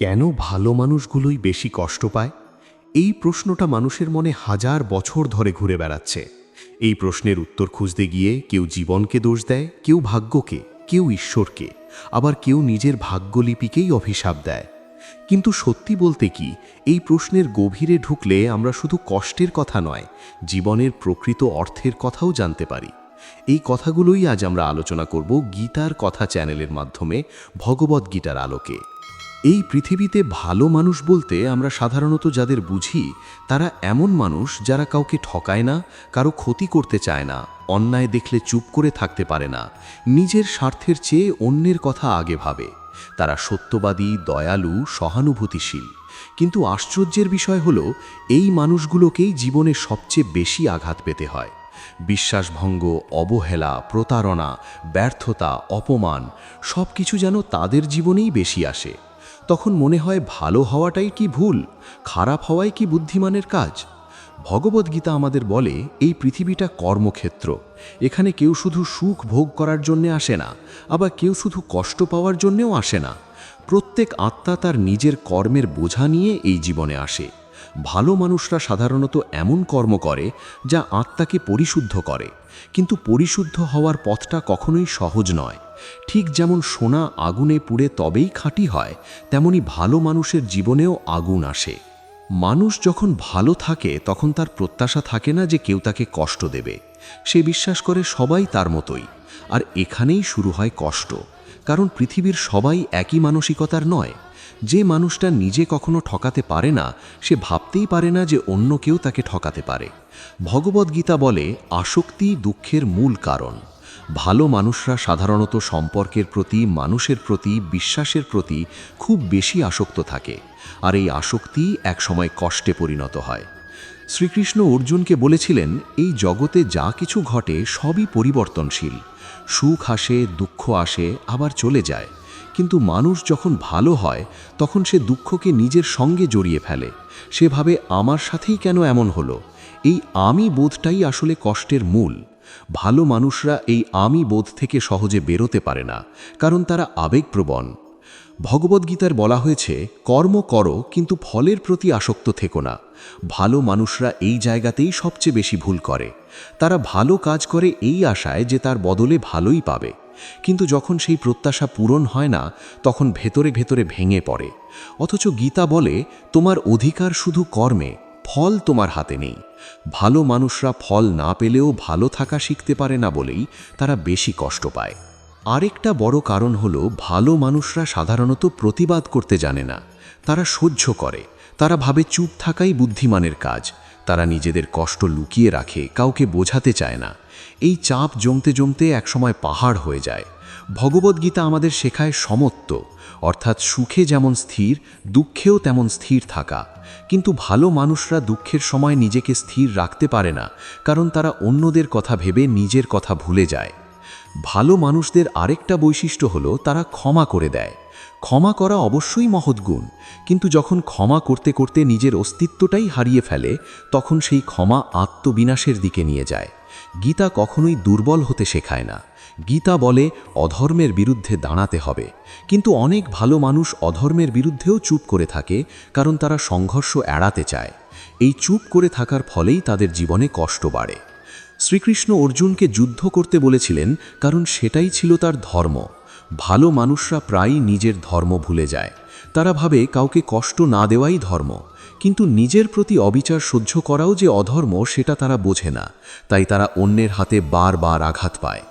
কেন ভালো মানুষগুলোই বেশি কষ্ট পায়? এই প্রশ্নটা মানুষের মনে হাজার বছর ধরে ঘুরে বেড়াচ্ছে। এই প্রশ্নের উত্তর খুঁজতে গিয়ে কেউ জীবনকে দোষ দেয়, কেউ ভাগ্যকে, কেউ ঈশ্বরকে, আবার কেউ নিজের ভাগ্যলিপিকেই অভিশাপ দেয়। কিন্তু সত্যি বলতে কি, এই প্রশ্নের গভীরে ঢুকলে আমরা শুধু কষ্টের কথা নয়, জীবনের প্রকৃত অর্থের কথাও জানতে পারি। এই কথাগুলোই আজ আমরা আলোচনা করব গীতার কথা চ্যানেলের মাধ্যমে ভগবদ্ গীতার আলোকে। এই পৃথিবীতে ভালো মানুষ বলতে আমরা সাধারণত যাদের বুঝি, তারা এমন মানুষ যারা কাউকে ঠকায় না, কারও ক্ষতি করতে চায় না, অন্যায় দেখলে চুপ করে থাকতে পারে না, নিজের স্বার্থের চেয়ে অন্যের কথা আগে ভাবে। তারা সত্যবাদী, দয়ালু, সহানুভূতিশীল। কিন্তু আশ্চর্যের বিষয় হলো, এই মানুষগুলোকেই জীবনে সবচেয়ে বেশি আঘাত পেতে হয়। বিশ্বাসভঙ্গ, অবহেলা, প্রতারণা, ব্যর্থতা, অপমান সব কিছু যেন তাদের জীবনেই বেশি আসে। তখন মনে হয় ভালো হওয়াটাই কি ভুল, খারাপ হওয়াই কি বুদ্ধিমানের কাজ? ভগবদ্গীতা আমাদের বলে, এই পৃথিবীটা কর্মক্ষেত্র। এখানে কেউ শুধু সুখ ভোগ করার জন্যে আসে না, আবার কেউ শুধু কষ্ট পাওয়ার জন্যেও আসে না। প্রত্যেক আত্মা তার নিজের কর্মের বোঝা নিয়ে এই জীবনে আসে। ভালো মানুষরা সাধারণত এমন কর্ম করে, যা আত্মাকে পরিশুদ্ধ করে। কিন্তু পরিশুদ্ধ হওয়ার পথটা কখনোই সহজ নয়। ঠিক যেমন সোনা আগুনে পুড়ে তবেই খাঁটি হয়, তেমনি ভালো মানুষের জীবনেও আগুন আসে। মানুষ যখন ভালো থাকে, তখন তার প্রত্যাশা থাকে না যে কেউ তাকে কষ্ট দেবে। সে বিশ্বাস করে সবাই তার মতোই। আর এখানেই শুরু হয় কষ্ট। কারণ পৃথিবীর সবাই একই মানসিকতার নয়। যে মানুষটা নিজে কখনো ঠকাতে পারে না, সে ভাবতেই পারে না যে অন্য কেউ তাকে ঠকাতে পারে। ভগবদ্গীতা বলে, আসক্তি দুঃখের মূল কারণ। ভালো মানুষরা সাধারণত সম্পর্কের প্রতি, মানুষের প্রতি, বিশ্বাসের প্রতি খুব বেশি আসক্ত থাকে। আর এই আসক্তি একসময় কষ্টে পরিণত হয়। শ্রীকৃষ্ণ অর্জুনকে বলেছিলেন, এই জগতে যা কিছু ঘটে সবই পরিবর্তনশীল। সুখ আসে, দুঃখ আসে, আবার চলে যায়। কিন্তু মানুষ যখন ভালো হয়, তখন সে দুঃখকে নিজের সঙ্গে জড়িয়ে ফেলে। সেভাবে আমার সাথেই কেন এমন হলো? এই আমি বোধটাই আসলে কষ্টের মূল। ভালো মানুষরা এই আমি বোধ থেকে সহজে বেরোতে পারে না, কারণ তারা আবেগপ্রবণ। ভগবদ্গীতার বলা হয়েছে, কর্ম করো, কিন্তু ফলের প্রতি আসক্ত থেকো না। ভালো মানুষরা এই জায়গাতেই সবচেয়ে বেশি ভুল করে। তারা ভালো কাজ করে এই আশায় যে তার বদলে ভালোই পাবে। কিন্তু যখন সেই প্রত্যাশা পূরণ হয় না, তখন ভেতরে ভেতরে ভেঙে পড়ে। অথচ গীতা বলে, তোমার অধিকার শুধু কর্মে ফল তোমার হাতে নেই। ভালো মানুষরা ফল না পেলেও ভালো থাকা শিখতে পারে না বলেই তারা বেশি কষ্ট পায়। আরেকটা বড় কারণ হলো, ভালো মানুষরা সাধারণত প্রতিবাদ করতে জানে না। তারা সহ্য করে। তারা ভাবে চুপ থাকাই বুদ্ধিমানের কাজ। তারা নিজেদের কষ্ট লুকিয়ে রাখে, কাউকে বোঝাতে চায় না। এই চাপ জমতে জমতে একসময় পাহাড় হয়ে যায়। ভগবদ্গীতা আমাদের শেখায় সমত্ব, অর্থাৎ সুখে যেমন স্থির, দুঃখেও তেমন স্থির থাকা। কিন্তু ভালো মানুষরা দুঃখের সময় নিজেকে স্থির রাখতে পারে না, কারণ তারা অন্যদের কথা ভেবে নিজের কথা ভুলে যায়। ভালো মানুষদের আরেকটা বৈশিষ্ট্য হলো, তারা ক্ষমা করে দেয়। ক্ষমা করা অবশ্যই মহৎ গুণ, কিন্তু যখন ক্ষমা করতে করতে নিজের অস্তিত্বটাই হারিয়ে ফেলে, তখন সেই ক্ষমা আত্মবিনাশের দিকে নিয়ে যায়। গীতা কখনোই দুর্বল হতে শেখায় না। গীতা বলে অধর্মের বিরুদ্ধে দাঁড়াতে হবে। কিন্তু অনেক ভালো মানুষ অধর্মের বিরুদ্ধেও চুপ করে থাকে, কারণ তারা সংঘর্ষ এড়াতে চায়। এই চুপ করে থাকার ফলেই তাদের জীবনে কষ্ট বাড়ে। শ্রীকৃষ্ণ অর্জুনকে যুদ্ধ করতে বলেছিলেন, কারণ সেটাই ছিল তার ধর্ম। ভালো মানুষরা প্রায়ই নিজের ধর্ম ভুলে যায়। তারা ভাবে কাউকে কষ্ট না দেওয়াই ধর্ম। কিন্তু নিজের প্রতি অবিচার সহ্য করাও যে অধর্ম, সেটা তারা বোঝে না। তাই তারা অন্যের হাতে বারবার আঘাত পায়।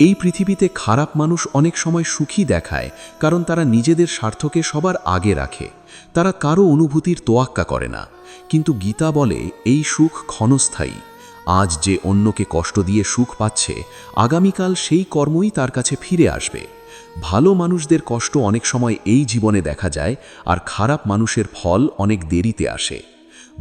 এই পৃথিবীতে খারাপ মানুষ অনেক সময় সুখী দেখায়, কারণ তারা নিজেদের স্বার্থকে সবার আগে রাখে। তারা কারও অনুভূতির তোয়াক্কা করে না। কিন্তু গীতা বলে, এই সুখ ক্ষণস্থায়ী। আজ যে অন্যকে কষ্ট দিয়ে সুখ পাচ্ছে, আগামীকাল সেই কর্মই তার কাছে ফিরে আসবে। ভালো মানুষদের কষ্ট অনেক সময় এই জীবনে দেখা যায়, আর খারাপ মানুষের ফল অনেক দেরিতে আসে।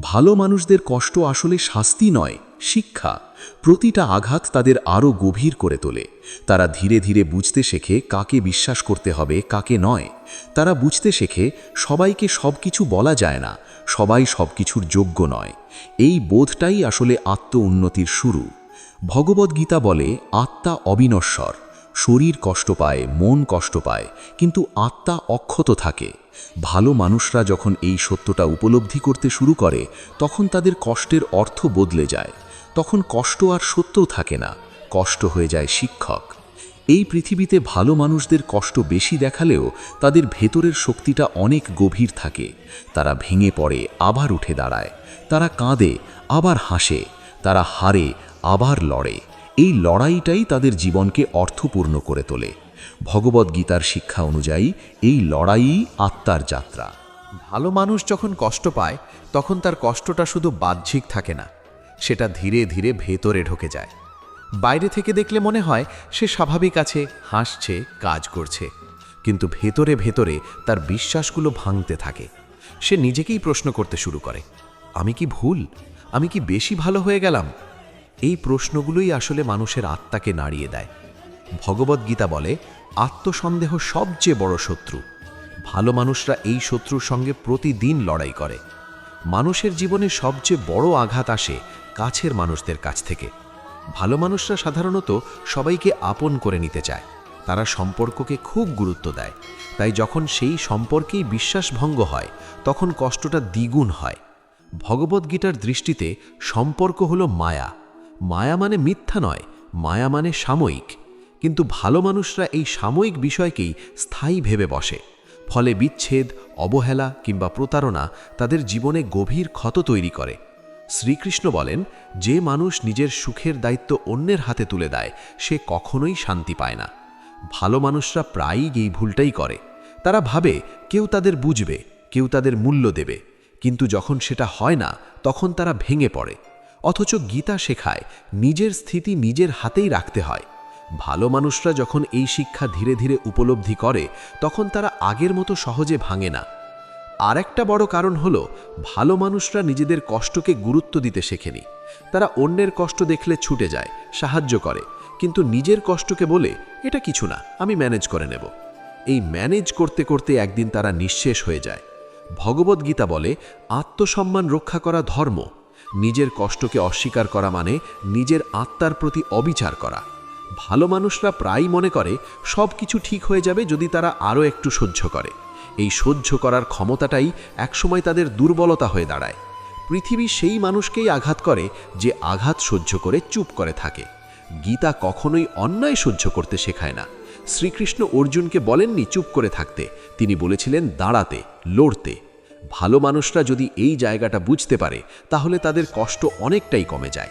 ভালো মানুষদের কষ্ট আসলে শাস্তি নয় শিক্ষা। প্রতিটা আঘাত তাদের আরও গভীর করে তোলে। তারা ধীরে ধীরে বুঝতে শেখে কাকে বিশ্বাস করতে হবে, কাকে নয়। তারা বুঝতে শেখে সবাইকে সব কিছু বলা যায় না, সবাই সব কিছুর যোগ্য নয়। এই বোধটাই আসলে আত্ম উন্নতির শুরু ভগবদ্গীতা বলে, আত্মা অবিনশ্বর। শরীর কষ্ট পায়, মন কষ্ট পায়, কিন্তু আত্মা অক্ষত থাকে। ভালো মানুষরা যখন এই সত্যটা উপলব্ধি করতে শুরু করে, তখন তাদের কষ্টের অর্থ বদলে যায়। তখন কষ্ট আর সত্য থাকে না, কষ্ট হয়ে যায় শিক্ষক। এই পৃথিবীতে ভালো মানুষদের কষ্ট বেশি দেখালেও তাদের ভেতরের শক্তিটা অনেক গভীর থাকে। তারা ভেঙে পড়ে, আবার উঠে দাঁড়ায়। তারা কাঁদে, আবার হাসে। তারা হারে, আবার লড়ে। এই লড়াইটাই তাদের জীবনকে অর্থপূর্ণ করে তোলে। ভগবদ্গীতার শিক্ষা অনুযায়ী এই লড়াইই আত্মার যাত্রা। ভালো মানুষ যখন কষ্ট পায়, তখন তার কষ্টটা শুধু বাহ্যিক থাকে না, সেটা ধীরে ধীরে ভেতরে ঢোকে যায়। বাইরে থেকে দেখলে মনে হয় সে স্বাভাবিক আছে, হাসছে, কাজ করছে। কিন্তু ভেতরে ভেতরে তার বিশ্বাসগুলো ভাঙতে থাকে। সে নিজেকেই প্রশ্ন করতে শুরু করে, আমি কি ভুল? আমি কি বেশি ভালো হয়ে গেলাম? এই প্রশ্নগুলোই আসলে মানুষের আত্মাকে নাড়িয়ে দেয়। ভগবদ্গীতা বলে, আত্মসন্দেহ সবচেয়ে বড় শত্রু। ভালো মানুষরা এই শত্রুর সঙ্গে প্রতিদিন লড়াই করে। মানুষের জীবনে সবচেয়ে বড় আঘাত আসে কাছের মানুষদের কাছ থেকে। ভালো মানুষরা সাধারণত সবাইকে আপন করে নিতে চায়। তারা সম্পর্ককে খুব গুরুত্ব দেয়। তাই যখন সেই সম্পর্কেই বিশ্বাসভঙ্গ হয়, তখন কষ্টটা দ্বিগুণ হয়। ভগবদ্গীতার দৃষ্টিতে সম্পর্ক হলো মায়া। মায়া মানে মিথ্যা নয়, মায়া মানে সাময়িক। কিন্তু ভালো মানুষরা এই সাময়িক বিষয়কেই স্থায়ী ভেবে বসে। ফলে বিচ্ছেদ, অবহেলা কিংবা প্রতারণা তাদের জীবনে গভীর ক্ষত তৈরি করে। শ্রীকৃষ্ণ বলেন, যে মানুষ নিজের সুখের দায়িত্ব অন্যের হাতে তুলে দেয়, সে কখনোই শান্তি পায় না। ভালো মানুষরা প্রায়ই এই ভুলটাই করে। তারা ভাবে, কেউ তাদের বুঝবে, কেউ তাদের মূল্য দেবে। কিন্তু যখন সেটা হয় না, তখন তারা ভেঙে পড়ে। অথচ গীতা শেখায়, নিজের স্থিতি নিজের হাতেই রাখতে হয়। ভালো মানুষরা যখন এই শিক্ষা ধীরে ধীরে উপলব্ধি করে, তখন তারা আগের মতো সহজে ভাঙে না। আর একটা বড় কারণ হলো, ভালো মানুষরা নিজেদের কষ্টকে গুরুত্ব দিতে শেখেনি। তারা অন্যের কষ্ট দেখলে ছুটে যায়, সাহায্য করে, কিন্তু নিজের কষ্টকে বলে, এটা কিছু না, আমি ম্যানেজ করে নেব। এই ম্যানেজ করতে করতে একদিন তারা নিঃশেষ হয়ে যায়। ভগবদ্গীতা বলে, আত্মসম্মান রক্ষা করা ধর্ম। নিজের কষ্টকে অস্বীকার করা মানে নিজের আত্মার প্রতি অবিচার করা। ভালো মানুষরা প্রায় মনে করে সব কিছু ঠিক হয়ে যাবে যদি তারা আরও একটু সহ্য করে। এই সহ্য করার ক্ষমতাটাই একসময় তাদের দুর্বলতা হয়ে দাঁড়ায়। পৃথিবী সেই মানুষকেই আঘাত করে যে আঘাত সহ্য করে চুপ করে থাকে। গীতা কখনোই অন্যায় সহ্য করতে শেখায় না। শ্রীকৃষ্ণ অর্জুনকে বলেননি চুপ করে থাকতে। তিনি বলেছিলেন, দাঁড়াতে, লড়তে। ভালো মানুষরা যদি এই জায়গাটা বুঝতে পারে, তাহলে তাদের কষ্ট অনেকটাই কমে যায়।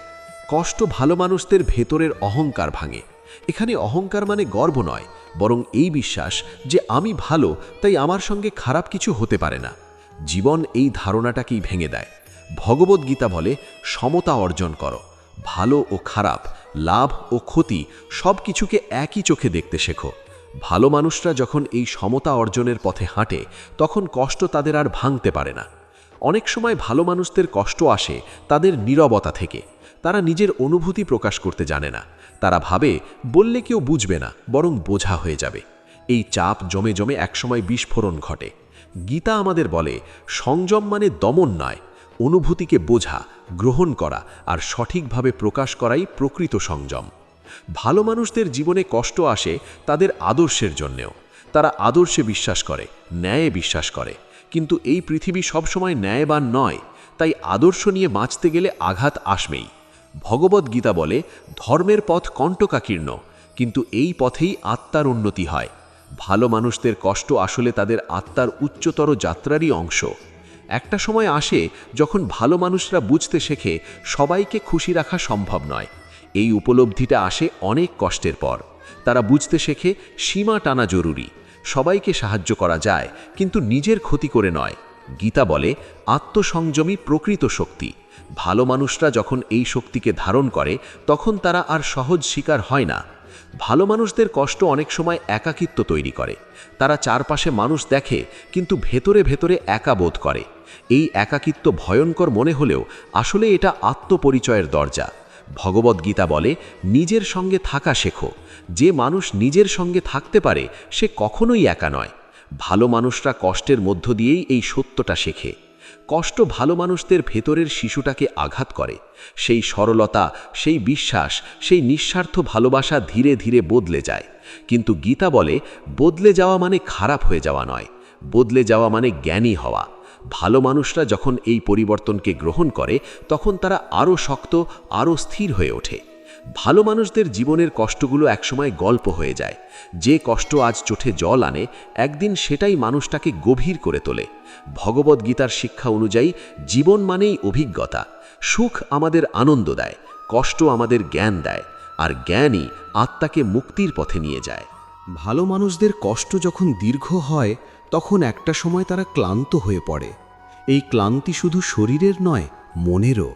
কষ্ট ভালো মানুষদের ভেতরের অহংকার ভাঙে। এখানে অহংকার মানে গর্ব নয়, বরং এই বিশ্বাস যে আমি ভালো, তাই আমার সঙ্গে খারাপ কিছু হতে পারে না। জীবন এই ধারণাটাকেই ভেঙে দেয়। ভগবদ্গীতা বলে, সমতা অর্জন করো। ভালো ও খারাপ, লাভ ও ক্ষতি সব কিছুকে একই চোখে দেখতে শেখো। ভালো মানুষরা যখন এই সমতা অর্জনের পথে হাঁটে, তখন কষ্ট তাদের আর ভাঙতে পারে না। অনেক সময় ভালো মানুষদের কষ্ট আসে তাদের নীরবতা থেকে। তারা নিজের অনুভূতি প্রকাশ করতে জানে না। তারা ভাবে, বললে কেউ বুঝবে না, বরং বোঝা হয়ে যাবে। এই চাপ জমে জমে একসময় বিস্ফোরণ ঘটে। গীতা আমাদের বলে, সংযম মানে দমন নয়, অনুভূতিকে বোঝা, গ্রহণ করা আর সঠিকভাবে প্রকাশ করাই প্রকৃত সংযম। ভালো মানুষদের জীবনে কষ্ট আসে তাদের আদর্শের জন্যেও। তারা আদর্শে বিশ্বাস করে, ন্যায়ে বিশ্বাস করে। কিন্তু এই পৃথিবী সবসময় ন্যায়বান নয়, তাই আদর্শ নিয়ে বাঁচতে গেলে আঘাত আসবেই। ভগবদ্গীতা বলে, ধর্মের পথ কণ্টকাকীর্ণ, কিন্তু এই পথেই আত্মার উন্নতি হয়। ভালো মানুষদের কষ্ট আসলে তাদের আত্মার উচ্চতর যাত্রারই অংশ। একটা সময় আসে যখন ভালো মানুষরা বুঝতে শেখে, সবাইকে খুশি রাখা সম্ভব নয়। এই উপলব্ধিটা আসে অনেক কষ্টের পর। তারা বুঝতে শেখে, সীমা টানা জরুরি। সবাইকে সাহায্য করা যায়, কিন্তু নিজের ক্ষতি করে নয়। গীতা বলে আত্মসংযমী প্রকৃত শক্তি। ভালো মানুষরা যখন এই শক্তিকে ধারণ করে, তখন তারা আর সহজ শিকার হয় না। ভালো মানুষদের কষ্ট অনেক সময় একাকিত্ব তৈরি করে। তারা চারপাশে মানুষ দেখে, কিন্তু ভেতরে ভেতরে একা বোধ করে। এই একাকিত্ব ভয়ঙ্কর মনে হলেও আসলে এটা আত্মপরিচয়ের দরজা। ভগবদ্গীতা বলে, নিজের সঙ্গে থাকা শেখো। যে মানুষ নিজের সঙ্গে থাকতে পারে, সে কখনোই একা নয়। ভালো মানুষরা কষ্টের মধ্য দিয়েই এই সত্যটা শেখে। কষ্ট ভালো মানুষদের ভেতরের শিশুটাকে আঘাত করে। সেই সরলতা, সেই বিশ্বাস, সেই নিঃস্বার্থ ভালোবাসা ধীরে ধীরে বদলে যায়। কিন্তু গীতা বলে, বদলে যাওয়া মানে খারাপ হয়ে যাওয়া নয়। বদলে যাওয়া মানে জ্ঞানী হওয়া। ভালো মানুষরা যখন এই পরিবর্তনকে গ্রহণ করে, তখন তারা আরও শক্ত আরও স্থির হয়ে ওঠে। ভালো মানুষদের জীবনের কষ্টগুলো একসময় গল্প হয়ে যায়। যে কষ্ট আজ চোখে জল আনে, একদিন সেটাই মানুষটাকে গভীর করে তোলে। ভগবদ্গীতার শিক্ষা অনুযায়ী জীবন মানেই অভিজ্ঞতা। সুখ আমাদের আনন্দ দেয়, কষ্ট আমাদের জ্ঞান দেয়, আর জ্ঞানই আত্মাকে মুক্তির পথে নিয়ে যায়। ভালো মানুষদের কষ্ট যখন দীর্ঘ হয়, তখন একটা সময় তারা ক্লান্ত হয়ে পড়ে। এই ক্লান্তি শুধু শরীরের নয়, মনেরও।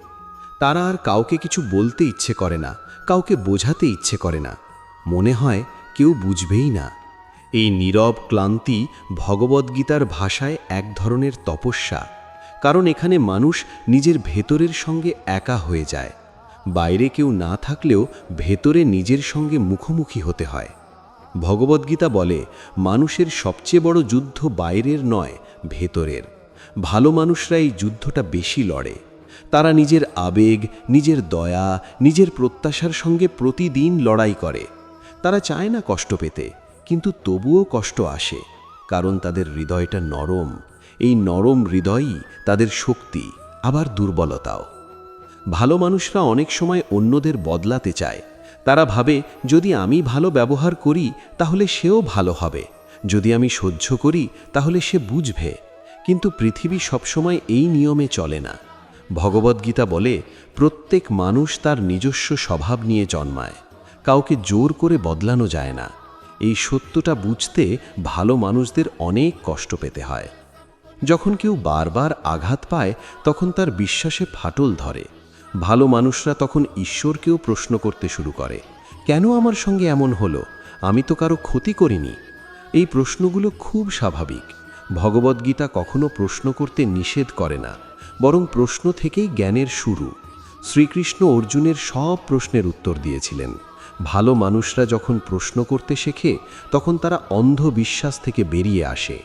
তারা আর কাউকে কিছু বলতে ইচ্ছে করে না। কাউকে বোঝাতে ইচ্ছে করে না। মনে হয় কেউ বুঝবেই না। এই নীরব ক্লান্তি ভগবদ্গীতার ভাষায় এক ধরনের তপস্যা। কারণ এখানে মানুষ নিজের ভেতরের সঙ্গে একা হয়ে যায়। বাইরে কেউ না থাকলেও ভেতরে নিজের সঙ্গে মুখোমুখি হতে হয়। ভগবদ্গীতা বলে, মানুষের সবচেয়ে বড় যুদ্ধ বাইরের নয়, ভেতরের। ভালো মানুষরা এই যুদ্ধটা বেশি লড়ে। তারা নিজের আবেগ, নিজের দয়া, নিজের প্রত্যাশার সঙ্গে প্রতিদিন লড়াই করে। তারা চায় না কষ্ট পেতে, কিন্তু তবুও কষ্ট আসে, কারণ তাদের হৃদয়টা নরম। এই নরম হৃদয়ই তাদের শক্তি, আবার দুর্বলতাও। ভালো মানুষরা অনেক সময় অন্যদের বদলাতে চায়। তারা ভাবে, যদি আমি ভালো ব্যবহার করি, তাহলে সেও ভালো হবে। যদি আমি সহ্য করি, তাহলে সে বুঝবে। কিন্তু পৃথিবী সবসময় এই নিয়মে চলে না। ভগবদ্গীতা বলে, প্রত্যেক মানুষ তার নিজস্ব স্বভাব নিয়ে জন্মায়। কাউকে জোর করে বদলানো যায় না। এই সত্যটা বুঝতে ভালো মানুষদের অনেক কষ্ট পেতে হয়। যখন কেউ বারবার আঘাত পায়, তখন তার বিশ্বাসে ফাটল ধরে। ভালো মানুষরা তখন ঈশ্বরকেও প্রশ্ন করতে শুরু করে, কেন আমার সঙ্গে এমন হলো? আমি তো কারও ক্ষতি করিনি। এই প্রশ্নগুলো খুব স্বাভাবিক। ভগবদ্গীতা কখনো প্রশ্ন করতে নিষেধ করে না। বরং প্রশ্ন থেকেই জ্ঞানের শুরু। শ্রীকৃষ্ণ অর্জুনের সব প্রশ্নের উত্তর দিয়েছিলেন। ভালো মানুষরা যখন প্রশ্ন করতে শেখে, তখন তারা অন্ধ বিশ্বাস থেকে বেরিয়ে আসে।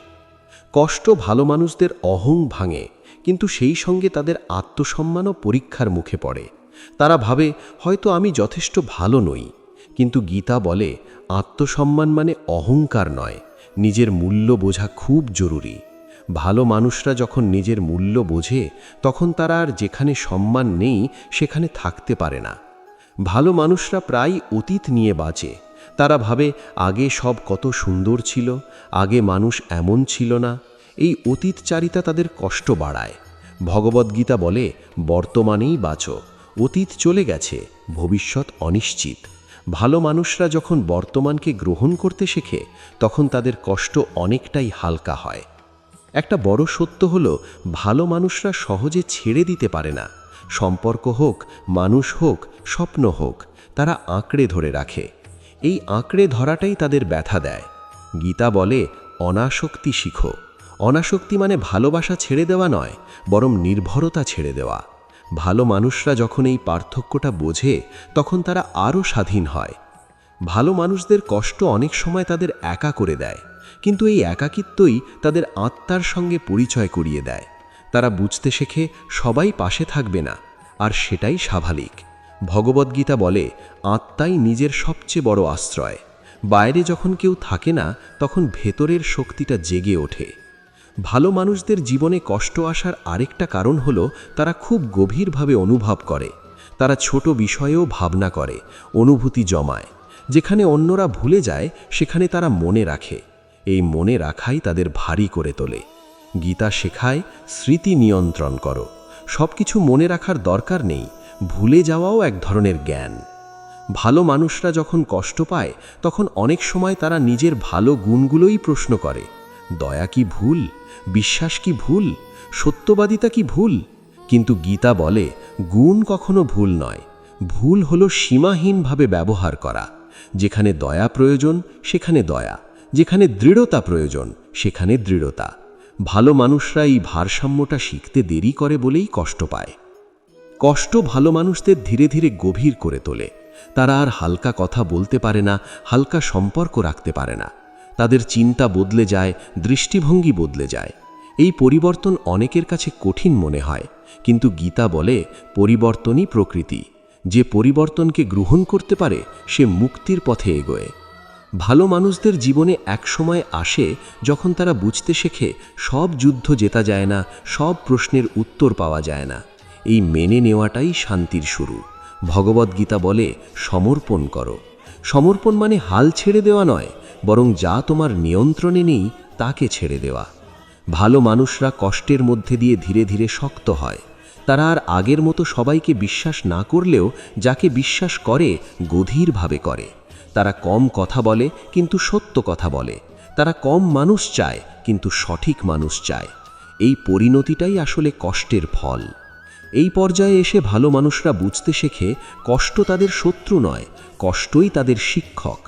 কষ্ট ভালো মানুষদের অহং ভাঙে, কিন্তু সেই সঙ্গে তাদের আত্মসম্মানও পরীক্ষার মুখে পড়ে। তারা ভাবে, হয়তো আমি যথেষ্ট ভালো নই। কিন্তু গীতা বলে, আত্মসম্মান মানে অহংকার নয়। নিজের মূল্য বোঝা খুব জরুরি। ভালো মানুষরা যখন নিজের মূল্য বোঝে, তখন তারা আর যেখানে সম্মান নেই, সেখানে থাকতে পারে না। ভালো মানুষরা প্রায় অতীত নিয়ে বাঁচে। তারা ভাবে, আগে সব কত সুন্দর ছিল, আগে মানুষ এমন ছিল না। এই অতীতচারিতা তাদের কষ্ট বাড়ায়। ভগবদ্গীতা বলে, বর্তমানেই বাঁচো, অতীত চলে গেছে, ভবিষ্যৎ অনিশ্চিত। ভালো মানুষরা যখন বর্তমানকে গ্রহণ করতে শেখে, তখন তাদের কষ্ট অনেকটাই হালকা হয়। একটা বড় সত্য হলো, ভালো মানুষরা সহজে ছেড়ে দিতে পারে না। সম্পর্ক হোক, মানুষ হোক, স্বপ্ন হোক, তারা আঁকড়ে ধরে রাখে। এই আঁকড়ে ধরাটাই তাদের ব্যথা দেয়। গীতা বলে, অনাসক্তি শিখো। অনাসক্তি মানে ভালোবাসা ছেড়ে দেওয়া নয়, বরং নির্ভরতা ছেড়ে দেওয়া। ভালো মানুষরা যখন এই পার্থক্যটা বোঝে, তখন তারা আরও স্বাধীন হয়। ভালো মানুষদের কষ্ট অনেক সময় তাদের একা করে দেয়। কিন্তু এই একাকিত্বই তাদের আত্মার সঙ্গে পরিচয় করিয়ে দেয়। তারা বুঝতে শেখে সবাই পাশে থাকবে না, আর সেটাই স্বাভাবিক। ভগবদ্গীতা বলে, আত্মাই নিজের সবচেয়ে বড় আশ্রয়। বাইরে যখন কেউ থাকে না, তখন ভেতরের শক্তিটা জেগে ওঠে। ভালো মানুষদের জীবনে কষ্ট আসার আরেকটা কারণ হলো, তারা খুব গভীরভাবে অনুভব করে। তারা ছোট বিষয়েও ভাবনা করে, অনুভূতি জমায়। যেখানে অন্যরা ভুলে যায়, সেখানে তারা মনে রাখে। এই মনে রাখাই তাদের ভারী করে তোলে। গীতা শেখায়, স্মৃতি নিয়ন্ত্রণ করো। সব কিছু মনে রাখার দরকার নেই, ভুলে যাওয়াও এক ধরনের জ্ঞান। ভালো মানুষরা যখন কষ্ট পায়, তখন অনেক সময় তারা নিজের ভালো গুণগুলোই প্রশ্ন করে। দয়া কি ভুল? বিশ্বাস কি ভুল? সত্যবাদিতা কি ভুল? কিন্তু গীতা বলে, গুণ কখনো ভুল নয়। ভুল হলো সীমাহীনভাবে ব্যবহার করা। যেখানে দয়া প্রয়োজন, সেখানে দয়া। যেখানে দৃঢ়তা প্রয়োজন, সেখানে দৃঢ়তা। ভালো মানুষরা এই ভারসাম্যটা শিখতে দেরি করে বলেই কষ্ট পায়। কষ্ট ভালো মানুষদের ধীরে ধীরে গভীর করে তোলে। তারা আর হালকা কথা বলতে পারে না, হালকা সম্পর্ক রাখতে পারে না। তাদের চিন্তা বদলে যায়, দৃষ্টিভঙ্গি বদলে যায়। এই পরিবর্তন অনেকের কাছে কঠিন মনে হয়, কিন্তু গীতা বলে, পরিবর্তনই প্রকৃতি। যে পরিবর্তনকে গ্রহণ করতে পারে, সে মুক্তির পথে এগোয়। ভালো মানুষদের জীবনে এক সময় আসে যখন তারা বুঝতে শেখে সব যুদ্ধ জেতা যায় না, সব প্রশ্নের উত্তর পাওয়া যায় না। এই মেনে নেওয়াটাই শান্তির শুরু। ভগবদ্গীতা বলে, সমর্পণ করো। সমর্পণ মানে হাল ছেড়ে দেওয়া নয়, বরং যা তোমার নিয়ন্ত্রণে নেই, তাকে ছেড়ে দেওয়া। ভালো মানুষরা কষ্টের মধ্যে দিয়ে ধীরে ধীরে শক্ত হয়। তারা আর আগের মতো সবাইকে বিশ্বাস না করলেও যাকে বিশ্বাস করে গভীরভাবে করে। তারা কম কথা বলে, কিন্তু সত্য কথা বলে। তারা কম মানুষ চায়, কিন্তু সঠিক মানুষ চায়। এই পরিণতিটাই আসলে কষ্টের ফল। এই পর্যায়ে এসে ভালো মানুষরা বুঝতে শেখে, কষ্ট তাদের শত্রু নয়, কষ্টই তাদের শিক্ষক।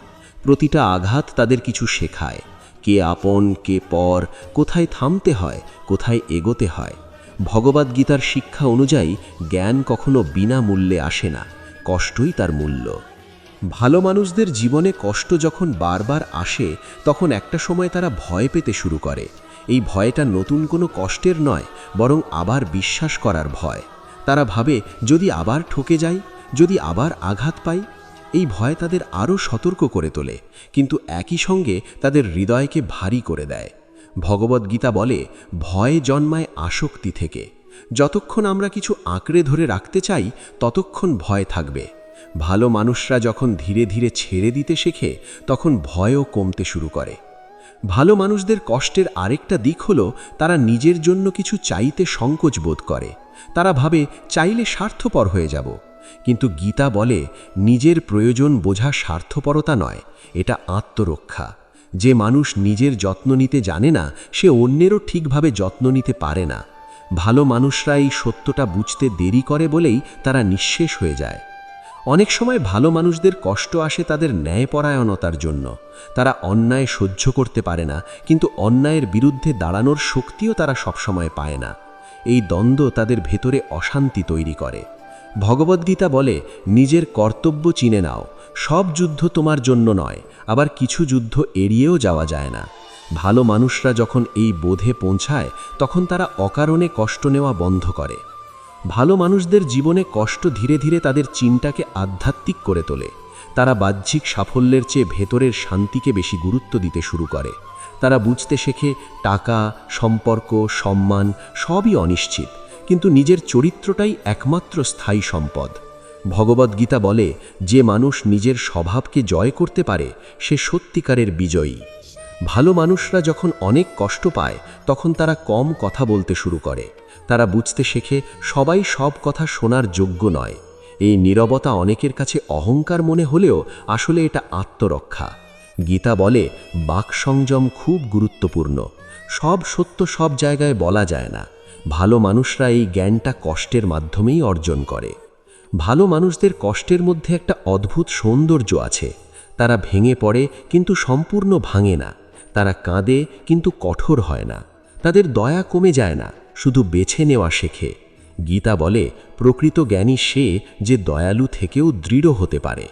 প্রতিটা আঘাত তাদের কিছু শেখায়। কে আপন, কে পর, কোথায় থামতে হয়, কোথায় এগোতে হয়। ভগবদ্গীতার শিক্ষা অনুযায়ী জ্ঞান কখনো বিনামূল্যে আসে না, কষ্টই তার মূল্য। ভালো মানুষদের জীবনে কষ্ট যখন বারবার আসে, তখন একটা সময় তারা ভয় পেতে শুরু করে। এই ভয়টা নতুন কোনো কষ্টের নয়, বরং আবার বিশ্বাস করার ভয়। তারা ভাবে, যদি আবার ঠকে যাই, যদি আবার আঘাত পাই, এই ভয় তাদের আরও সতর্ক করে তোলে, কিন্তু একই সঙ্গে তাদের হৃদয়কে ভারী করে দেয়। ভগবদ্গীতা বলে, ভয় জন্মায় আসক্তি থেকে। যতক্ষণ আমরা কিছু আঁকড়ে ধরে রাখতে চাই, ততক্ষণ ভয় থাকবে। ভালো মানুষরা যখন ধীরে ধীরে ছেড়ে দিতে শেখে, তখন ভয়ও কমতে শুরু করে। ভালো মানুষদের কষ্টের আরেকটা দিক হলো, তারা নিজের জন্য কিছু চাইতে সংকোচ বোধ করে। তারা ভাবে, চাইলে স্বার্থপর হয়ে যাব। কিন্তু গীতা বলে, নিজের প্রয়োজন বোঝা স্বার্থপরতা নয়, এটা আত্মরক্ষা। যে মানুষ নিজের যত্ন নিতে জানে না, সে অন্যেরও ঠিকভাবে যত্ন নিতে পারে না। ভালো মানুষরা এই সত্যটা বুঝতে দেরি করে বলেই তারা নিঃশেষ হয়ে যায়। অনেক সময় ভালো মানুষদের কষ্ট আসে তাদের ন্যায়পরায়ণতার জন্য। তারা অন্যায় সহ্য করতে পারে না, কিন্তু অন্যায়ের বিরুদ্ধে দাঁড়ানোর শক্তিও তারা সবসময় পায় না। এই দ্বন্দ্ব তাদের ভেতরে অশান্তি তৈরি করে। ভগবদ্গীতা বলে, নিজের কর্তব্য চিনে নাও, সব যুদ্ধ তোমার জন্য নয়, আবার কিছু যুদ্ধ এড়িয়েও যাওয়া যায় না। ভালো মানুষরা যখন এই বোধে পৌঁছায়, তখন তারা অকারণে কষ্ট নেওয়া বন্ধ করে। ভালো মানুষদের জীবনে কষ্ট ধীরে ধীরে তাদের চিন্তাকে আধ্যাত্মিক করে তোলে। তারা বাহ্যিক সাফল্যের চেয়ে ভেতরের শান্তিকে বেশি গুরুত্ব দিতে শুরু করে। তারা বুঝতে শেখে, টাকা, সম্পর্ক, সম্মান সবই অনিশ্চিত, কিন্তু নিজের চরিত্রটাই একমাত্র স্থায়ী সম্পদ। ভগবদ্গীতা বলে, যে মানুষ নিজের স্বভাবকে জয় করতে পারে, সে সত্যিকারের বিজয়ী। ভালো মানুষরা যখন অনেক কষ্ট পায়, তখন তারা কম কথা বলতে শুরু করে। তারা বুঝতে শেখে সবাই সব কথা শোনার যোগ্য নয়। এই নীরবতা অনেকের কাছে অহংকার মনে হলেও আসলে এটা আত্মরক্ষা। গীতা বলে বাক সংযম খুব গুরুত্বপূর্ণ। সব সত্য সব জায়গায় বলা যায় না। ভালো মানুষরা এই জ্ঞানটা কষ্টের মাধ্যমেই অর্জন করে। ভালো মানুষদের কষ্টের মধ্যে একটা অদ্ভুত সৌন্দর্য আছে। তারা ভেঙে পড়ে কিন্তু সম্পূর্ণ ভাঙে না। তারা কাঁদে কিন্তু কঠোর হয় না। তাদের দয়া কমে যায় না। শুধু বেছে নেওয়া শেখে। গীতা বলে, প্রকৃত জ্ঞানী সে যে দয়ালু থেকেও দৃঢ় হতে পারে।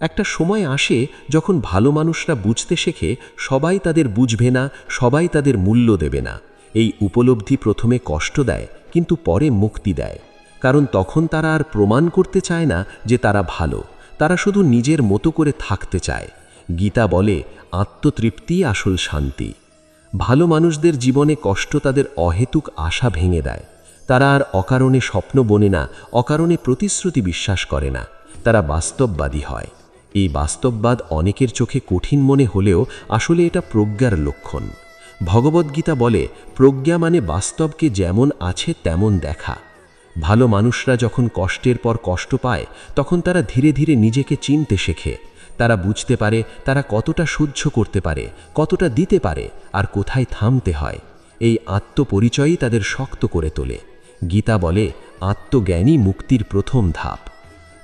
একটা সময় আসে যখন ভালো মানুষরা বুঝতে শেখে, সবাই তাদের বুঝবে না, সবাই তাদের মূল্য দেবে না। এই উপলব্ধি প্রথমে কষ্ট দেয়, কিন্তু পরে মুক্তি দেয়। কারণ তখন তারা আর প্রমাণ করতে চায় না যে তারা ভালো, তারা শুধু নিজের মতো করে থাকতে চায়। গীতা বলে, আত্মতৃপ্তি আসল শান্তি। ভালো মানুষদের জীবনে কষ্ট তাদের অহেতুক আশা ভেঙে দেয়। তারা আর অকারণে স্বপ্ন বনে না, অকারণে প্রতিশ্রুতি বিশ্বাস করে না। তারা বাস্তববাদী হয়। এই বাস্তববাদ অনেকের চোখে কঠিন মনে হলেও আসলে এটা প্রজ্ঞার লক্ষণ। ভগবদ্গীতা বলে, প্রজ্ঞা মানে বাস্তবকে যেমন আছে তেমন দেখা। ভালো মানুষরা যখন কষ্টের পর কষ্ট পায়, তখন তারা ধীরে ধীরে নিজেকে চিনতে শেখে। তারা বুঝতে পারে তারা কতটা সহ্য করতে পারে, কতটা দিতে পারে আর কোথায় থামতে হয়। এই আত্মপরিচয়ই তাদের শক্ত করে তোলে। গীতা বলে, আত্মজ্ঞানই মুক্তির প্রথম ধাপ।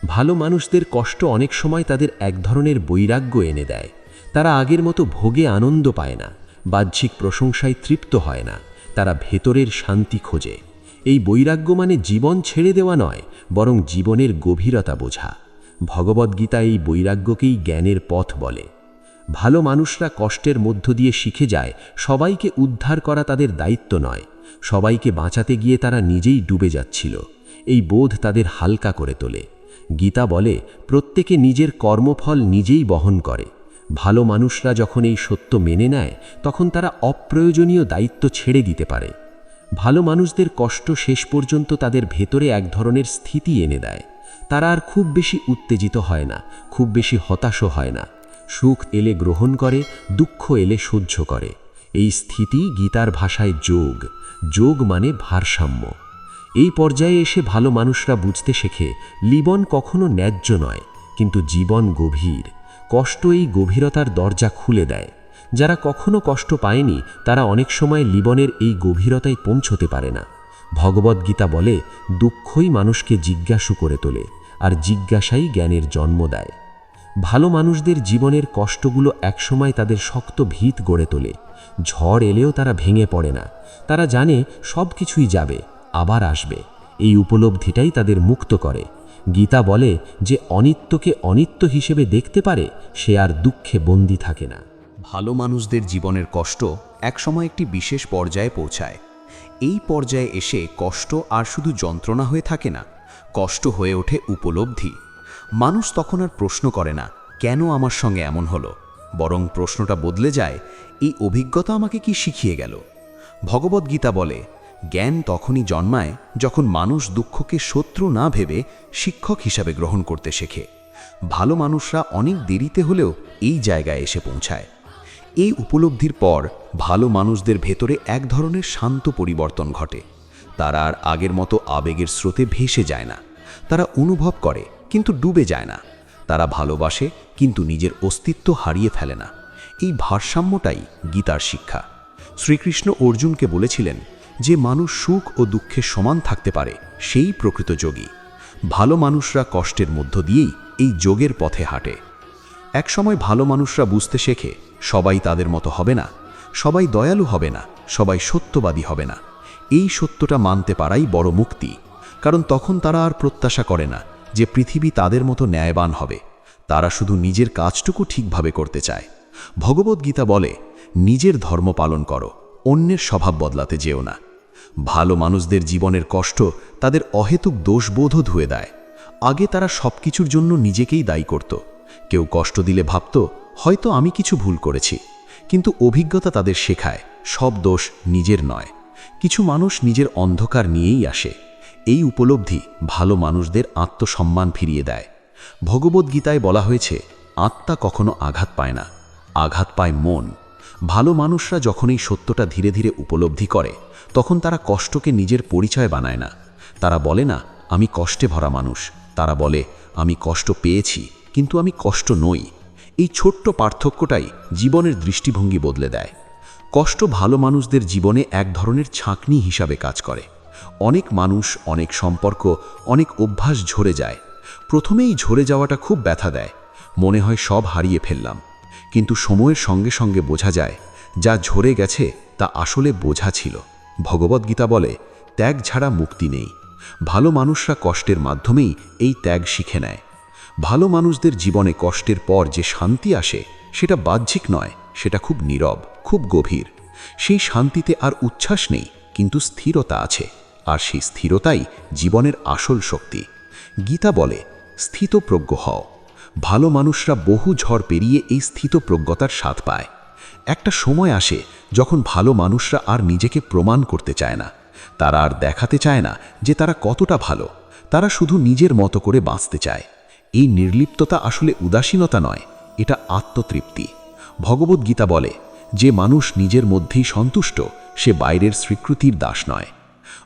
ভালো মানুষদের কষ্ট অনেক সময় তাদের এক ধরনের বৈরাগ্য এনে দেয়। তারা আগের মতো ভোগে আনন্দ পায় না, বাহ্যিক প্রশংসায় তৃপ্ত হয় না, তারা ভেতরের শান্তি খোঁজে। এই বৈরাগ্য মানে জীবন ছেড়ে দেওয়া নয়, বরং জীবনের গভীরতা বোঝা। ভগবদ্গীতা এই বৈরাগ্যকেই জ্ঞানের পথ বলে। ভালো মানুষরা কষ্টের মধ্য দিয়ে শিখে যায়, সবাইকে উদ্ধার করা তাদের দায়িত্ব নয়। সবাইকে বাঁচাতে গিয়ে তারা নিজেই ডুবে যাচ্ছিল। এই বোধ তাদের হালকা করে তোলে। গীতা বলে, প্রত্যেকে নিজের কর্মফল নিজেই বহন করে। ভালো মানুষরা যখন এই সত্য মেনে নেয়, তখন তারা অপ্রয়োজনীয় দায়িত্ব ছেড়ে দিতে পারে। ভালো মানুষদের কষ্ট শেষ পর্যন্ত তাদের ভেতরে এক ধরনের স্থিতি এনে দেয়। তারা আর খুব বেশি উত্তেজিত হয় না, খুব বেশি হতাশও হয় না। সুখ এলে গ্রহণ করে, দুঃখ এলে সহ্য করে। এই স্থিতি গীতার ভাষায় যোগ। যোগ মানে ভারসাম্য। এই পর্যায়ে এসে ভালো মানুষরা বুঝতে শেখে, লিবন কখনো ন্যায্য নয়, কিন্তু জীবন গভীর। কষ্ট এই গভীরতার দরজা খুলে দেয়। যারা কখনো কষ্ট পায়নি, তারা অনেক সময় লিবনের এই গভীরতায় পৌঁছতে পারে না। ভগবদ্গীতা বলে, দুঃখই মানুষকে জিজ্ঞাসু করে তোলে, আর জিজ্ঞাসাই জ্ঞানের জন্ম দেয়। ভালো মানুষদের জীবনের কষ্টগুলো একসময় তাদের শক্ত ভিত গড়ে তোলে। ঝড় এলেও তারা ভেঙে পড়ে না। তারা জানে সব কিছুই যাবে, আবার আসবে। এই উপলব্ধিটাই তাদের মুক্ত করে। গীতা বলে যে অনিত্যকে অনিত্য হিসেবে দেখতে পারে, সে আর দুঃখে বন্দি থাকে না। ভালো মানুষদের জীবনের কষ্ট একসময় একটি বিশেষ পর্যায়ে পৌঁছায়। এই পর্যায়ে এসে কষ্ট আর শুধু যন্ত্রণা হয়ে থাকে না, কষ্ট হয়ে ওঠে উপলব্ধি। মানুষ তখন আর প্রশ্ন করে না, কেন আমার সঙ্গে এমন হলো? বরং প্রশ্নটা বদলে যায়, এই অভিজ্ঞতা আমাকে কি শিখিয়ে গেল? ভগবদ্গীতা বলে, জ্ঞান তখনই জন্মায় যখন মানুষ দুঃখকে শত্রু না ভেবে শিক্ষক হিসাবে গ্রহণ করতে শেখে। ভালো মানুষরা অনেক দেরিতে হলেও এই জায়গায় এসে পৌঁছায়। এই উপলব্ধির পর ভালো মানুষদের ভেতরে এক ধরনের শান্ত পরিবর্তন ঘটে। তারা আর আগের মতো আবেগের স্রোতে ভেসে যায় না। তারা অনুভব করে, কিন্তু ডুবে যায় না। তারা ভালোবাসে, কিন্তু নিজের অস্তিত্ব হারিয়ে ফেলে না। এই ভারসাম্যটাই গীতার শিক্ষা। শ্রীকৃষ্ণ অর্জুনকে বলেছিলেন যে, মানুষ সুখ ও দুঃখে সমান থাকতে পারে, সেই প্রকৃত যোগী। ভালো মানুষরা কষ্টের মধ্য দিয়েই এই যোগের পথে হাঁটে। একসময় ভালো মানুষরা বুঝতে শেখে, সবাই তাদের মতো হবে না। সবাই দয়ালু হবে না, সবাই সত্যবাদী হবে না। এই সত্যটা মানতে পারাই বড় মুক্তি। কারণ তখন তারা আর প্রত্যাশা করে না যে পৃথিবী তাদের মতো ন্যায়বান হবে। তারা শুধু নিজের কাজটুকু ঠিকভাবে করতে চায়। ভগবদ্গীতা বলে, নিজের ধর্ম পালন করো, অন্যের স্বভাব বদলাতে যেও না। ভালো মানুষদের জীবনের কষ্ট তাদের অহেতুক দোষবোধও ধুয়ে দেয়। আগে তারা সব কিছুর জন্য নিজেকেই দায়ী করত। কেউ কষ্ট দিলে ভাবত, হয়তো আমি কিছু ভুল করেছি। কিন্তু অভিজ্ঞতা তাদের শেখায়, সব দোষ নিজের নয়। কিছু মানুষ নিজের অন্ধকার নিয়েই আসে। এই উপলব্ধি ভালো মানুষদের আত্মসম্মান ফিরিয়ে দেয়। ভগবদ্গীতায় বলা হয়েছে, আত্মা কখনো আঘাত পায় না, আঘাত পায় মন। ভালো মানুষরা যখন এই সত্যটা ধীরে ধীরে উপলব্ধি করে, তখন তারা কষ্টকে নিজের পরিচয় বানায় না। তারা বলে না, আমি কষ্টে ভরা মানুষ। তারা বলে, আমি কষ্ট পেয়েছি, কিন্তু আমি কষ্ট নই। এই ছোট্ট পার্থক্যটাই জীবনের দৃষ্টিভঙ্গি বদলে দেয়। কষ্ট ভালো মানুষদের জীবনে এক ধরনের ছাঁকনি হিসাবে কাজ করে। অনেক মানুষ, অনেক সম্পর্ক, অনেক অভ্যাস ঝরে যায়। প্রথমেই ঝরে যাওয়াটা খুব ব্যথা দেয়। মনে হয় সব হারিয়ে ফেললাম। কিন্তু সময়ের সঙ্গে সঙ্গে বোঝা যায়, যা ঝরে গেছে তা আসলে বোঝা ছিল। ভগবদ্গীতা বলে, ত্যাগ ছাড়া মুক্তি নেই। ভালো মানুষরা কষ্টের মাধ্যমেই এই ত্যাগ শিখে নেয়। ভালো মানুষদের জীবনে কষ্টের পর যে শান্তি আসে, সেটা বাহ্যিক নয়, সেটা খুব নীরব, খুব গভীর। সেই শান্তিতে আর উচ্ছ্বাস নেই, কিন্তু স্থিরতা আছে, আর সেই স্থিরতাই জীবনের আসল শক্তি। গীতা বলে, স্থিতপ্রজ্ঞ হও। ভালো মানুষরা বহু ঝড় পেরিয়ে এই স্থিতপ্রজ্ঞতার স্বাদ পায়। একটা সময় আসে যখন ভালো মানুষরা আর নিজেকে প্রমাণ করতে চায় না। তারা আর দেখাতে চায় না যে তারা কতটা ভালো। তারা শুধু নিজের মতো করে বাঁচতে চায়। এই নির্লিপ্ততা আসলে উদাসীনতা নয়, এটা আত্মতৃপ্তি। ভগবদ্গীতা বলে, যে মানুষ নিজের মধ্যেই সন্তুষ্ট, সে বাইরের স্বীকৃতির দাস নয়।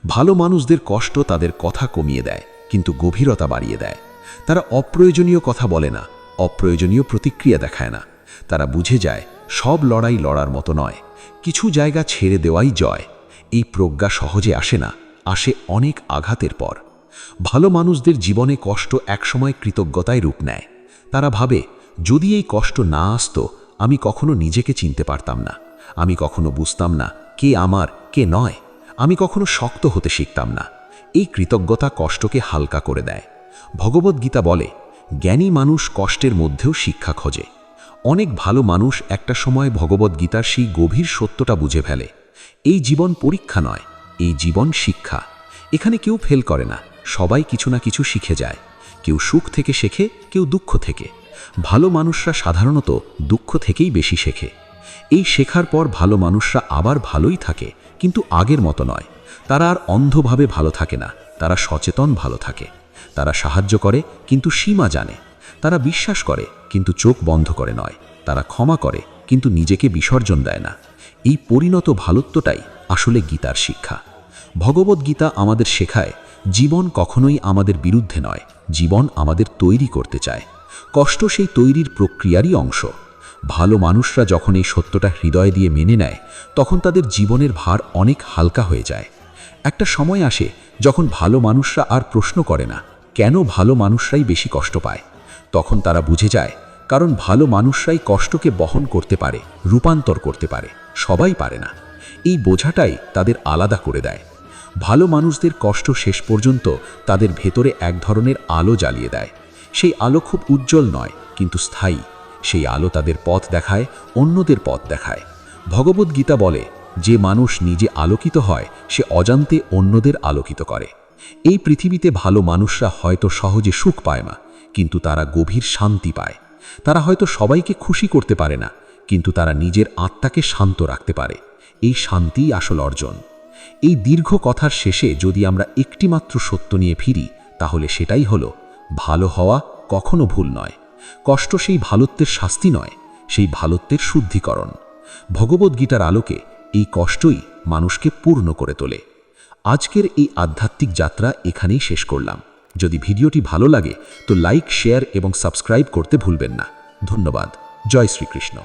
ভালো মানুষদের কষ্ট তাদের কথা কমিয়ে দেয়, কিন্তু গভীরতা বাড়িয়ে দেয়। তারা অপ্রয়োজনীয় কথা বলে না, অপ্রয়োজনীয় প্রতিক্রিয়া দেখায় না। তারা বুঝে যায়, সব লড়াই লড়ার মতো নয়, কিছু জায়গা ছেড়ে দেওয়াই জয়। এই প্রজ্ঞা সহজে আসে না, আসে অনেক আঘাতের পর। ভালো মানুষদের জীবনে কষ্ট একসময় কৃতজ্ঞতায় রূপ নেয়। তারা ভাবে, যদি এই কষ্ট না আসতো, আমি কখনো নিজেকে চিনতে পারতাম না। আমি কখনো বুঝতাম না কে আমার, কে নয়। আমি কখনো শক্ত হতে শিখতাম না। এই কৃতজ্ঞতা কষ্টকে হালকা করে দেয়। ভগবদ্গীতা বলে, জ্ঞানী মানুষ কষ্টের মধ্যেও শিক্ষা খোঁজে। অনেক ভালো মানুষ একটা সময় ভগবদ্গীতার সেই গভীর সত্যটা বুঝে ফেলে। এই জীবন পরীক্ষা নয়, এই জীবন শিক্ষা। এখানে কেউ ফেল করে না। সবাই কিছু না কিছু শিখে যায়। কেউ সুখ থেকে শেখে, কেউ দুঃখ থেকে। ভালো মানুষরা সাধারণত দুঃখ থেকেই বেশি শেখে। এই শেখার পর ভালো মানুষরা আবার ভালোই থাকে, কিন্তু আগের মতো নয়। তারা আর অন্ধভাবে ভালো থাকে না, তারা সচেতন ভালো থাকে। তারা সাহায্য করে, কিন্তু সীমা জানে। তারা বিশ্বাস করে, কিন্তু চোখ বন্ধ করে নয়। তারা ক্ষমা করে, কিন্তু নিজেকে বিসর্জন দেয় না। এই পরিণত ভালোত্বটাই আসলে গীতার শিক্ষা। ভগবদ্গীতা আমাদের শেখায় জীবন কখনোই আমাদের বিরুদ্ধে নয়, জীবন আমাদের তৈরি করতে চায়। কষ্ট সেই তৈরির প্রক্রিয়ারই অংশ। ভালো মানুষরা যখন এই সত্যটা হৃদয় দিয়ে মেনে নেয়, তখন তাদের জীবনের ভার অনেক হালকা হয়ে যায়। একটা সময় আসে যখন ভালো মানুষরা আর প্রশ্ন করে না, কেন ভালো মানুষরাই বেশি কষ্ট পায়? তখন তারা বুঝে যায়, কারণ ভালো মানুষরাই কষ্টকে বহন করতে পারে, রূপান্তর করতে পারে, সবাই পারে না। এই বোঝাটাই তাদের আলাদা করে দেয়। ভালো মানুষদের কষ্ট শেষ পর্যন্ত তাদের ভেতরে এক ধরনের আলো জ্বালিয়ে দেয়। সেই আলো খুব উজ্জ্বল নয়, কিন্তু স্থায়ী। সেই আলো তাদের পথ দেখায়, অন্যদের পথ দেখায়। ভগবদ্গীতা বলে, যে মানুষ নিজে আলোকিত হয়, সে অজান্তে অন্যদের আলোকিত করে। এই পৃথিবীতে ভালো মানুষরা হয়তো সহজে সুখ পায় না, কিন্তু তারা গভীর শান্তি পায়। তারা হয়তো সবাইকে খুশি করতে পারে না, কিন্তু তারা নিজের আত্মাকে শান্ত রাখতে পারে। এই শান্তিই আসল অর্জন। এই দীর্ঘ কথার শেষে যদি আমরা একটিমাত্র সত্য নিয়ে ফিরি, তাহলে সেটাই হলো, ভালো হওয়া কখনো ভুল নয়। কষ্ট সেই ভালত্বের শাস্তি নয়, সেই ভালত্বের শুদ্ধিকরণ। ভগবদ্গীতার আলোকে এই কষ্টই মানুষকে পূর্ণ করে তোলে। আজকের এই আধ্যাত্মিক যাত্রা এখানেই শেষ করলাম। যদি ভিডিওটি ভালো লাগে, তো লাইক, শেয়ার এবং সাবস্ক্রাইব করতে ভুলবেন না। ধন্যবাদ। জয় শ্রীকৃষ্ণ।